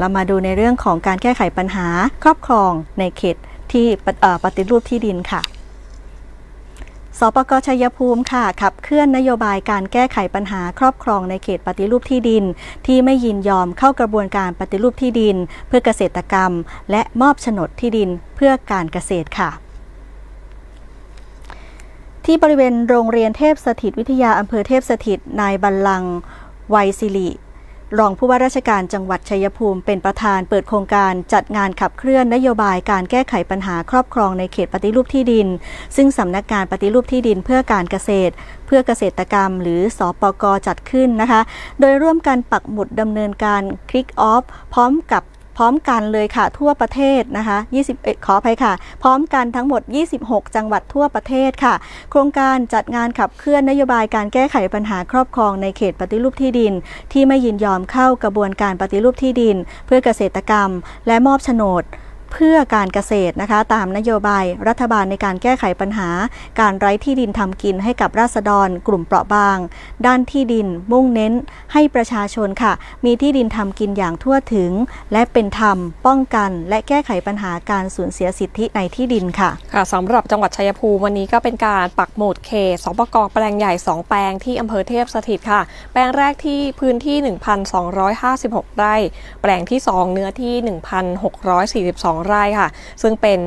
เรามาดูในเรื่องของการแก้ไขปัญหาครอบครองในเขตที่ปฏิเอ่อปฏิรูปที่ดินค่ะ สปกชัยภูมิค่ะ ขับเคลื่อนนโยบายการแก้ไขปัญหาครอบครองในเขตปฏิรูปที่ดิน ที่ไม่ยินยอมเข้ากระบวนการปฏิรูปที่ดิน เพื่อเกษตรกรรม และมอบโฉนดที่ดินเพื่อการเกษตรค่ะที่บริเวณโรงเรียนเทพสถิตวิทยาอำเภอเทพสถิตนายบัลลัง ไวยศิริ รองผู้ว่าราชการจังหวัดชัยภูมิเป็นประธานเปิดโครงการจัดงานขับเคลื่อนนโยบายการแก้ไขปัญหาครอบครองในเขตปฏิรูปที่ดิน ซึ่งสำนักงานปฏิรูปที่ดินเพื่อการเกษตร เพื่อเกษตรกรรม หรือสอปกจัดขึ้นนะคะ โดยร่วมกันปักหมุดดำเนินการคลิกออฟพร้อมกับ พร้อมกันเลยค่ะทั่วประเทศนะคะ20ขออภัยค่ะ พร้อมกันทั้งหมด 26 จังหวัดทั่วประเทศค่ะ โครงการจัดงานขับเคลื่อนนโยบายการแก้ไขปัญหาครอบครองในเขตปฏิรูปที่ดิน ที่ไม่ยินยอมเข้ากระบวนการปฏิรูปที่ดิน เพื่อเกษตรกรรม และมอบโฉนด เพื่อการเกษตรนะคะ ตามนโยบายรัฐบาลในการแก้ไขปัญหา การไร้ที่ดินทำกินให้กับราษฎร กลุ่มเปราะบาง ด้านที่ดินมุ่งเน้นให้ประชาชนค่ะ มีที่ดินทำกินอย่างทั่วถึง และเป็นธรรม ป้องกัน และแก้ไขปัญหาการสูญเสียสิทธิในที่ดินค่ะค่ะสำหรับจังหวัดชัยภูมิวันนี้ก็เป็นการปักหมุดเขตสปกแปลงใหญ่ 2 แปลงที่อำเภอเทพสถิตค่ะ แปลงแรกที่พื้นที่ 1,256 ไร่ แปลงที่ 2 เนื้อที่ 1,642ไร่ค่ะ ซึ่งเป็น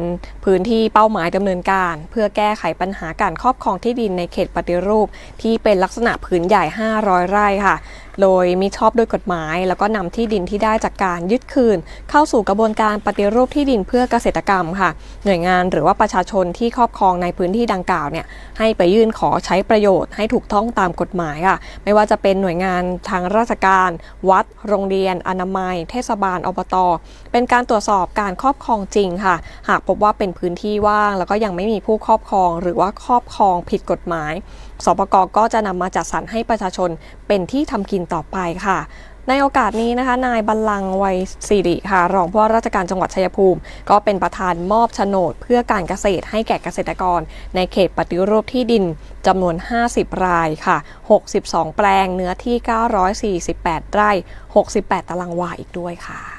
พื้นที่เป้าหมายดำเนินการ เพื่อแก้ไขปัญหาการครอบครองที่ดินในเขตปฏิรูป ที่เป็นลักษณะผืนใหญ่ 500 ไร่ค่ะ โดยมิชอบด้วยกฎหมาย แล้วก็นำที่ดินที่ได้จากการยึดคืน เข้าสู่กระบวนการปฏิรูปที่ดินเพื่อเกษตรกรรมค่ะ หน่วยงานหรือว่าประชาชนที่ครอบครองในพื้นที่ดังกล่าวเนี่ยให้ไปยื่นขอใช้ประโยชน์ให้ถูกต้องตามกฎหมายค่ะ ไม่ว่าจะเป็นหน่วยงานทางราชการ วัด โรงเรียน อนามัย เทศบาลอบตเป็นการตรวจสอบการครอบครองจริงค่ะ หากพบว่าเป็นพื้นที่ว่าง แล้วก็ยังไม่มีผู้ครอบครอง หรือว่าครอบครองผิดกฎหมาย สปกก็จะนำมาจัดสรรให้ประชาชนเป็นที่ทำกินต่อไปค่ะ ในโอกาสนี้นะคะ นายบัลลังไวยสิริค่ะ รองผู้ว่าราชการจังหวัดชัยภูมิ ก็เป็นประธานมอบโฉนดเพื่อการเกษตรให้แก่เกษตรกร ในเขตปฏิรูปที่ดินจำนวน 50 รายค่ะ 62 แปลงเนื้อที่ 948 ไร่ 68 ตารางวาอีกด้วยค่ะ